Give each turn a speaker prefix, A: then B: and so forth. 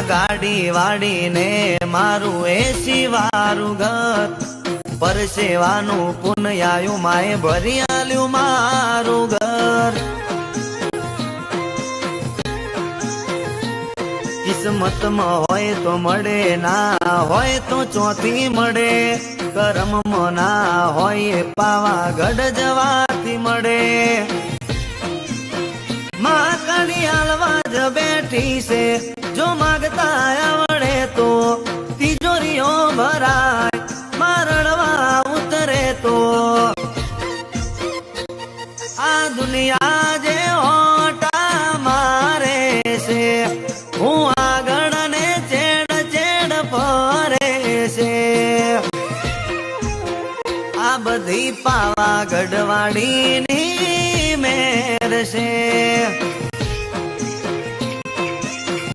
A: ગાડી વાડીને મારું એસી વારું ઘર. પરસેવાનું પુનયાયું માએ ભરી મારું ઘર. કિસ્મતમાં હોય તો મળે, ના હોય તો ચોથી મળે. કરમમાં ના હોય પાવાગઢ જવાથી મળે. માં કણી હાલવા જ બેઠી છે. જો માગતા આવડે તો, તિજોરીઓ ભરાય મારણવા ઉતરે તો. આ દુનિયા જે ઓટા મારે છે, હું આગળ ને ચેડ ચેડ ફરે છે. આ બધી પાવાગઢ વાડીની મેર છે.